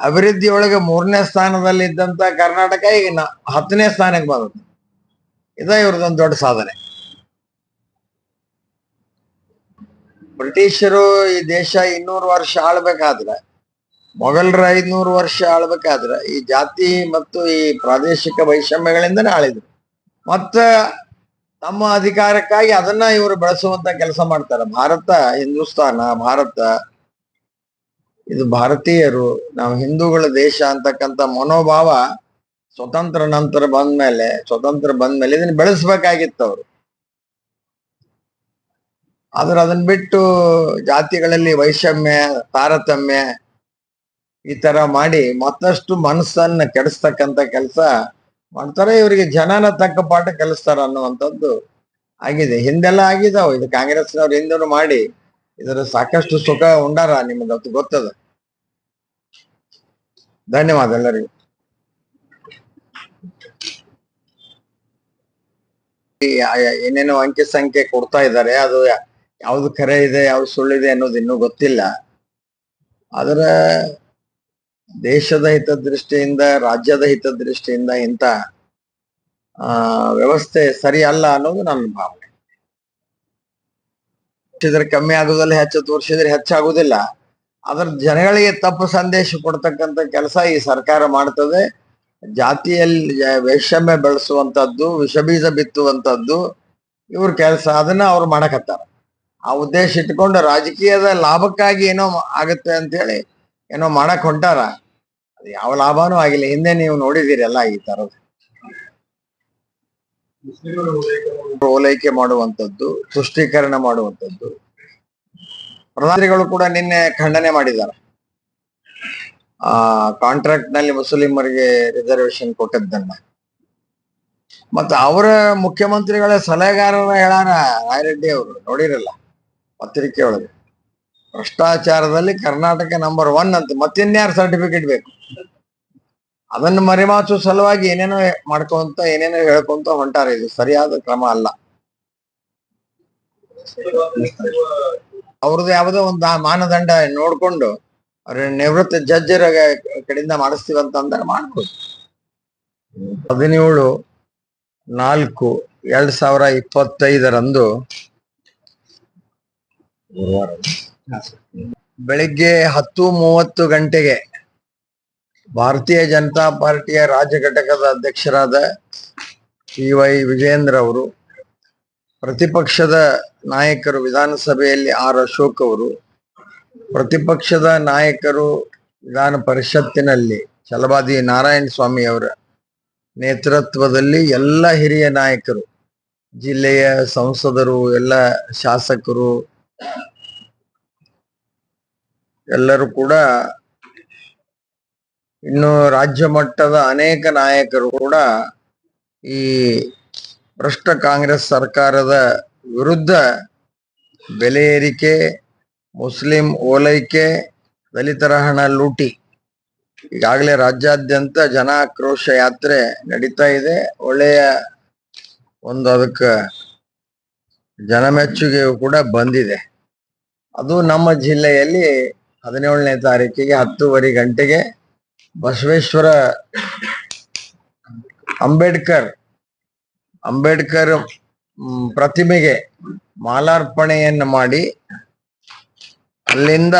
ಅಭಿವೃದ್ಧಿ ಒಳಗೆ ಮೂರನೇ ಸ್ಥಾನದಲ್ಲಿ ಇದ್ದಂತ ಕರ್ನಾಟಕ ಈಗ ಹತ್ತನೇ ಸ್ಥಾನಕ್ಕೆ ಬಂದದ್ದು. ಇದ ಇವ್ರದೊಂದು ದೊಡ್ಡ ಸಾಧನೆ. ಬ್ರಿಟಿಷರು ಈ ದೇಶ ಇನ್ನೂರು ವರ್ಷ ಆಳ್ಬೇಕಾದ್ರೆ, ಮೊಘಲರ ಐದ್ನೂರು ವರ್ಷ ಆಳ್ಬೇಕಾದ್ರೆ ಈ ಜಾತಿ ಮತ್ತು ಈ ಪ್ರಾದೇಶಿಕ ವೈಷಮ್ಯಗಳಿಂದನೇ ಆಳಿದ್ರು. ಮತ್ತ ತಮ್ಮ ಅಧಿಕಾರಕ್ಕಾಗಿ ಅದನ್ನ ಇವರು ಬೆಳೆಸುವಂತ ಕೆಲಸ ಮಾಡ್ತಾರೆ. ಭಾರತ, ಹಿಂದೂಸ್ತಾನ, ಭಾರತ ಇದು ಭಾರತೀಯರು, ನಾವು ಹಿಂದೂಗಳ ದೇಶ ಅಂತಕ್ಕಂಥ ಮನೋಭಾವ ಸ್ವತಂತ್ರ ನಂತರ ಬಂದ್ಮೇಲೆ ಸ್ವತಂತ್ರ ಬಂದ್ಮೇಲೆ ಇದನ್ನ ಬೆಳೆಸ್ಬೇಕಾಗಿತ್ತು ಅವರು. ಆದ್ರೆ ಅದನ್ನ ಬಿಟ್ಟು ಜಾತಿಗಳಲ್ಲಿ ವೈಷಮ್ಯ, ತಾರತಮ್ಯ ಈ ತರ ಮಾಡಿ ಮತ್ತಷ್ಟು ಮನಸ್ಸನ್ನ ಕೆಡಿಸ್ತಕ್ಕಂತ ಕೆಲಸ ಮಾಡ್ತಾರೆ. ಇವರಿಗೆ ಜನನ ತಕ್ಕ ಪಾಠ ಕಲಿಸ್ತಾರ ಅನ್ನುವಂಥದ್ದು ಆಗಿದೆ. ಹಿಂದೆಲ್ಲ ಆಗಿದಾವ. ಇದು ಕಾಂಗ್ರೆಸ್ನವ್ರು ಹಿಂದೂ ಮಾಡಿ ಇದರ ಸಾಕಷ್ಟು ಸುಖ ಉಂಡಾರ ನಿಮ್ಗೆ ಅದು ಗೊತ್ತದ. ಧನ್ಯವಾದ ಎಲ್ಲರಿಗೂ. ಏನೇನು ಅಂಕಿ ಸಂಖ್ಯೆ ಕೊಡ್ತಾ ಇದ್ದಾರೆ, ಅದು ಯಾವ್ದು ಖರೆ ಇದೆ, ಯಾವ್ದು ಸುಳ್ಳಿದೆ ಅನ್ನೋದು ಇನ್ನೂ ಗೊತ್ತಿಲ್ಲ. ಆದ್ರ ದೇಶದ ಹಿತದೃಷ್ಟಿಯಿಂದ, ರಾಜ್ಯದ ಹಿತದೃಷ್ಟಿಯಿಂದ ಇಂಥ ವ್ಯವಸ್ಥೆ ಸರಿ ಅಲ್ಲ ಅನ್ನೋದು ನನ್ನ ಭಾವನೆ. ತೋರಿಸಿದ್ರೆ ಕಮ್ಮಿ ಆಗುದಿಲ್ಲ ಹೆಚ್ಚು ತೋರಿಸಿದ್ರೆ ಹೆಚ್ಚಾಗುವುದಿಲ್ಲ ಅದ್ರ ಜನಗಳಿಗೆ ತಪ್ಪು ಸಂದೇಶ ಕೊಡ್ತಕ್ಕಂತ ಕೆಲಸ ಈ ಸರ್ಕಾರ ಮಾಡ್ತದೆ. ಜಾತಿಯಲ್ಲಿ ವೈಷಮ್ಯ ಬೆಳೆಸುವಂತದ್ದು, ವಿಷಬೀಜ ಬಿತ್ತುವಂತದ್ದು, ಇವ್ರ ಕೆಲಸ ಅದನ್ನ ಅವ್ರು ಮಾಡಕತ್ತಾರ. ಆ ಉದ್ದೇಶ ಇಟ್ಕೊಂಡು ರಾಜಕೀಯದ ಲಾಭಕ್ಕಾಗಿ ಏನೋ ಆಗುತ್ತೆ ಅಂತ ಹೇಳಿ ಏನೋ ಮಾಡಕ್ ಹೊಂಟಾರ, ಅದು ಯಾವ ಲಾಭನೂ ಆಗಿಲ್ಲ. ಹಿಂದೆ ನೀವು ನೋಡಿದಿರಲ್ಲ ಈ ತರದ್. ಓಲೈಕೆ ಮಾಡುವಂತದ್ದು ತುಷ್ಟೀಕರಣ ಮಾಡುವಂತದ್ದು ಪ್ರಧಾನಿಗಳು ಕೂಡ ನಿನ್ನೆ ಖಂಡನೆ ಮಾಡಿದ್ದಾರೆ. ಆ ಕಾಂಟ್ರಾಕ್ಟ್ನಲ್ಲಿ ಮುಸ್ಲಿಮರಿಗೆ ರಿಸರ್ವೇಶನ್ ಕೊಟ್ಟದ್ದನ್ನ. ಮತ್ತೆ ಅವರ ಮುಖ್ಯಮಂತ್ರಿಗಳ ಸಲಹೆಗಾರರ ಹೇಳಾರ ರಾಯರೆಡ್ಡಿ ಅವರು, ನೋಡಿರಲ್ಲ ಪತ್ರಿಕೆ ಒಳಗೆ ಭ್ರಷ್ಟಾಚಾರದಲ್ಲಿ ಕರ್ನಾಟಕ ನಂಬರ್ ಒನ್ ಅಂತ ಮತ್ತಿನ್ಯಾರು ಸರ್ಟಿಫಿಕೇಟ್ ಬೇಕು? ಅದನ್ನು ಮರೆಮಾಚುವ ಸಲುವಾಗಿ ಏನೇನೋ ಮಾಡ್ಕೊಂತ ಏನೇನೋ ಹೇಳ್ಕೊಂತ ಹೊಂಟಾರ. ಇದು ಸರಿಯಾದ ಕ್ರಮ ಅಲ್ಲ. ಅವ್ರದ್ದು ಯಾವುದೋ ಒಂದು ಮಾನದಂಡ ನೋಡ್ಕೊಂಡು ಅವ್ರ ನಿವೃತ್ತ ಜಡ್ಜರ ಕಡೆಯಿಂದ ಮಾಡಿಸ್ತೀವಂತ ಅಂದ್ರೆ ಮಾಡ್ಬೋದು. ಹದಿನೇಳು ನಾಲ್ಕು ಎರಡ್ ಸಾವಿರ ಇಪ್ಪತ್ತೈದರಂದು ಬೆಳಿಗ್ಗೆ ಹತ್ತು ಮೂವತ್ತು ಗಂಟೆಗೆ ಭಾರತೀಯ ಜನತಾ ಪಾರ್ಟಿಯ ರಾಜ್ಯ ಘಟಕದ ಅಧ್ಯಕ್ಷರಾದ ಪಿ ವೈ ವಿಜೇಂದ್ರ ಅವರು, ಪ್ರತಿಪಕ್ಷದ ನಾಯಕರು ವಿಧಾನಸಭೆಯಲ್ಲಿ ಆರ್. ಅಶೋಕ್ ಅವರು, ಪ್ರತಿಪಕ್ಷದ ನಾಯಕರು ವಿಧಾನ ಪರಿಷತ್ತಿನಲ್ಲಿ ಛಲವಾದಿ ನಾರಾಯಣ ಸ್ವಾಮಿ ಅವರ ನೇತೃತ್ವದಲ್ಲಿ ಎಲ್ಲ ಹಿರಿಯ ನಾಯಕರು, ಜಿಲ್ಲೆಯ ಸಂಸದರು, ಎಲ್ಲ ಶಾಸಕರು, ಎಲ್ಲರೂ ಕೂಡ ಇನ್ನು ರಾಜ್ಯ ಮಟ್ಟದ ಅನೇಕ ನಾಯಕರು ಕೂಡ ಈ ಭ್ರಷ್ಟ ಕಾಂಗ್ರೆಸ್ ಸರ್ಕಾರದ ವಿರುದ್ಧ ಬೆಲೆ ಏರಿಕೆ, ಮುಸ್ಲಿಂ ಓಲೈಕೆ, ದಲಿತರ ಹಣ ಲೂಟಿ. ಈಗಾಗಲೇ ರಾಜ್ಯಾದ್ಯಂತ ಜನ ಆಕ್ರೋಶ ಯಾತ್ರೆ ನಡೀತಾ ಇದೆ. ಒಳ್ಳೆಯ ಒಂದು ಅದಕ್ಕೆ ಜನಮೆಚ್ಚುಗೆಯು ಕೂಡ ಬಂದಿದೆ. ಅದು ನಮ್ಮ ಜಿಲ್ಲೆಯಲ್ಲಿ ಹದಿನೇಳನೇ ತಾರೀಕಿಗೆ ಹತ್ತೂವರೆ ಗಂಟೆಗೆ ಬಸವೇಶ್ವರ ಅಂಬೇಡ್ಕರ್ ಅಂಬೇಡ್ಕರ್ ಪ್ರತಿಮೆಗೆ ಮಾಲಾರ್ಪಣೆಯನ್ನು ಮಾಡಿ ಅಲ್ಲಿಂದ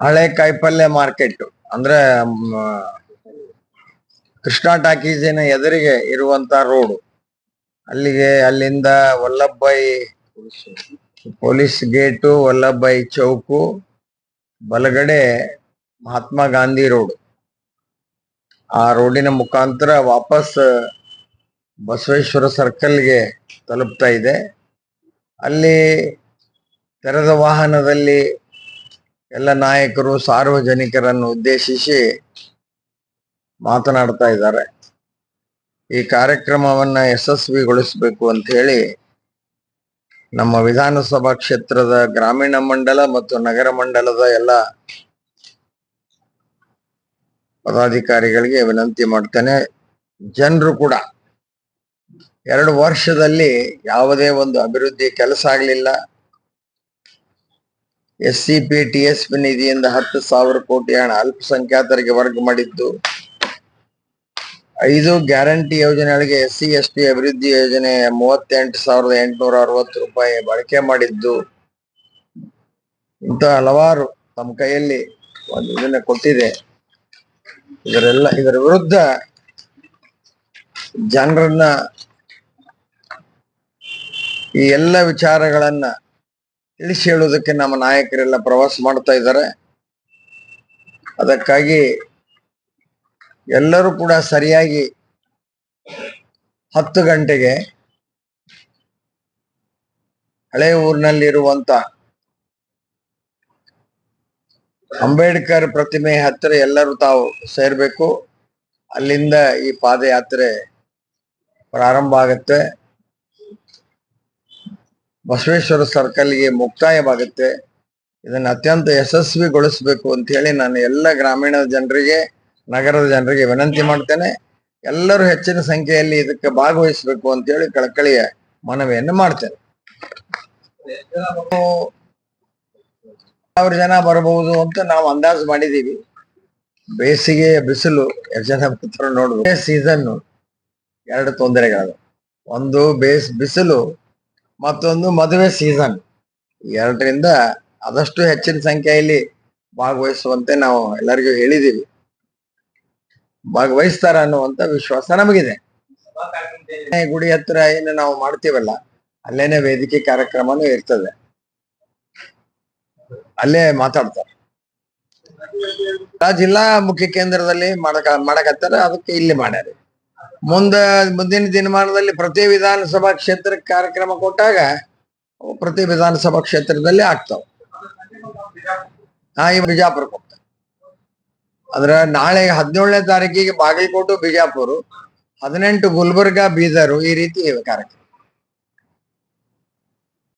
ಹಳೆ ಕಾಯಿಪಲ್ಯ ಮಾರ್ಕೆಟ್, ಅಂದ್ರೆ ಕೃಷ್ಣ ಟಾಕೀಸಿನ ಎದುರಿಗೆ ಇರುವಂತ ರೋಡು. ಅಲ್ಲಿಗೆ ಅಲ್ಲಿಂದ ವಲ್ಲಭಾಯಿ ಪೊಲೀಸ್ ಗೇಟು ವಲ್ಲಭಾಯಿ ಚೌಕು ಬಲಗಡೆ ಮಹಾತ್ಮ ಗಾಂಧಿ ರೋಡ್. ಆ ರೋಡಿನ ಮುಖಾಂತರ ವಾಪಸ್ ಬಸವೇಶ್ವರ ಸರ್ಕಲ್ಗೆ ತಲುಪ್ತಾ ಇದೆ. ಅಲ್ಲಿ ತೆರೆದ ವಾಹನದಲ್ಲಿ ಎಲ್ಲ ನಾಯಕರು, ಸಾರ್ವಜನಿಕರನ್ನು ಉದ್ದೇಶಿಸಿ ಮಾತನಾಡ್ತಾ ಇದ್ದಾರೆ. ಈ ಕಾರ್ಯಕ್ರಮವನ್ನ ಯಶಸ್ವಿಗೊಳಿಸಬೇಕು ಅಂತ ಹೇಳಿ ನಮ್ಮ ವಿಧಾನಸಭಾ ಕ್ಷೇತ್ರದ ಗ್ರಾಮೀಣ ಮಂಡಲ ಮತ್ತು ನಗರ ಮಂಡಲದ ಎಲ್ಲ ಪದಾಧಿಕಾರಿಗಳಿಗೆ ವಿನಂತಿ ಮಾಡ್ತೇನೆ. ಜನರು ಕೂಡ ಎರಡು ವರ್ಷದಲ್ಲಿ ಯಾವುದೇ ಒಂದು ಅಭಿವೃದ್ಧಿ ಕೆಲಸ ಆಗಲಿಲ್ಲ. S C P T S P ನಿಧಿಯಿಂದ ಹತ್ತು ಸಾವಿರ ಕೋಟಿ ಹಣ ಅಲ್ಪಸಂಖ್ಯಾತರಿಗೆ ವರ್ಗ ಮಾಡಿದ್ದು. ಐದು ಗ್ಯಾರಂಟಿ ಯೋಜನೆಗಳಿಗೆ ಎಸ್ ಸಿ ಎಸ್ ಟಿ ಅಭಿವೃದ್ಧಿ ಯೋಜನೆ ಮೂವತ್ತೆಂಟು ಸಾವಿರದ ಎಂಟುನೂರ ಅರವತ್ತು ರೂಪಾಯಿ ಬಳಕೆ ಮಾಡಿದ್ದು. ಇಂಥ ಹಲವಾರು ತಮ್ಮ ಕೈಯಲ್ಲಿ ಒಂದು ಇದನ್ನ ಕೊಟ್ಟಿದೆ. ಇದರೆಲ್ಲ, ಇದರ ವಿರುದ್ಧ ಜನರನ್ನ ಈ ಎಲ್ಲ ವಿಚಾರಗಳನ್ನ ತಿಳಿಸಿ ಹೇಳುವುದಕ್ಕೆ ನಮ್ಮ ನಾಯಕರೆಲ್ಲ ಪ್ರವಾಸ ಮಾಡ್ತಾ ಇದ್ದಾರೆ. ಅದಕ್ಕಾಗಿ ಎಲ್ಲರೂ ಕೂಡ ಸರಿಯಾಗಿ ಹತ್ತು ಗಂಟೆಗೆ ಹಳೆ ಊರಿನಲ್ಲಿರುವಂತ ಅಂಬೇಡ್ಕರ್ ಪ್ರತಿಮೆ ಹತ್ತಿರ ಎಲ್ಲರೂ ತಾವು ಸೇರ್ಬೇಕು. ಅಲ್ಲಿಂದ ಈ ಪಾದಯಾತ್ರೆ ಪ್ರಾರಂಭ ಆಗುತ್ತೆ. ಬಸವೇಶ್ವರ ಸರ್ಕಲ್ಗೆ ಮುಕ್ತಾಯವಾಗುತ್ತೆ. ಇದನ್ನ ಅತ್ಯಂತ ಯಶಸ್ವಿಗೊಳಿಸಬೇಕು ಅಂತ ಹೇಳಿ ನಾನು ಎಲ್ಲ ಗ್ರಾಮೀಣ ಜನರಿಗೆ ನಗರದ ಜನರಿಗೆ ವಿನಂತಿ ಮಾಡ್ತೇನೆ. ಎಲ್ಲರೂ ಹೆಚ್ಚಿನ ಸಂಖ್ಯೆಯಲ್ಲಿ ಇದಕ್ಕೆ ಭಾಗವಹಿಸಬೇಕು ಅಂತ ಹೇಳಿ ಕಳಕಳಿಯ ಮನವಿಯನ್ನು ಮಾಡ್ತೇನೆ. ಸಾವಿರ ಜನ ಬರಬಹುದು ಅಂತ ನಾವು ಅಂದಾಜು ಮಾಡಿದೀವಿ ಬೇಸಿಗೆ, ಬಿಸಿಲು ಎಷ್ಟು ಜನ ಬರ್ತಾರೆ ನೋಡ್ಬೇಕು. ಸೀಸನ್ ಎರಡು ತೊಂದರೆಗಳು ಒಂದು ಬೇಸ್, ಬಿಸಿಲು, ಮತ್ತೊಂದು ಮದುವೆ ಸೀಸನ್ ಎರಡರಿಂದ ಆದಷ್ಟು ಹೆಚ್ಚಿನ ಸಂಖ್ಯೆಯಲ್ಲಿ ಭಾಗವಹಿಸುವಂತೆ ನಾವು ಎಲ್ಲರಿಗೂ ಹೇಳಿದೀವಿ ಭಾಗವಹಿಸ್ತಾರ ಅನ್ನುವಂತ ವಿಶ್ವಾಸ ನಮಗಿದೆ. ಗುಡಿ ಹತ್ರ ಏನು ನಾವು ಮಾಡ್ತೀವಲ್ಲ, ಅಲ್ಲೇನೆ ವೇದಿಕೆ ಕಾರ್ಯಕ್ರಮನೂ ಇರ್ತದೆ. ಅಲ್ಲೇ ಮಾತಾಡ್ತಾರೆ. ಜಿಲ್ಲಾ ಮುಖ್ಯ ಕೇಂದ್ರದಲ್ಲಿ ಮಾಡಕ, ಮಾಡಕತ್ತಾರ, ಅದಕ್ಕೆ ಇಲ್ಲಿ ಮಾಡ್ಯಾರ. ಮುಂದ, ಮುಂದಿನ ದಿನಮಾನದಲ್ಲಿ ಪ್ರತಿ ವಿಧಾನಸಭಾ ಕ್ಷೇತ್ರಕ್ಕೆ ಕಾರ್ಯಕ್ರಮ ಕೊಟ್ಟಾಗ, ಪ್ರತಿ ವಿಧಾನಸಭಾ ಕ್ಷೇತ್ರದಲ್ಲಿ ಆಗ್ತಾವ. ಹಾ ಈ ಅದ್ರ ನಾಳೆ ಹದಿನೇಳನೇ ತಾರೀಕಿಗೆ ಬಾಗಲಕೋಟು ಬಿಜಾಪುರ ಹದಿನೆಂಟು ಗುಲ್ಬರ್ಗಾ ಬೀದರು ಈ ರೀತಿ ಕಾರ್ಯಕ್ರಮ.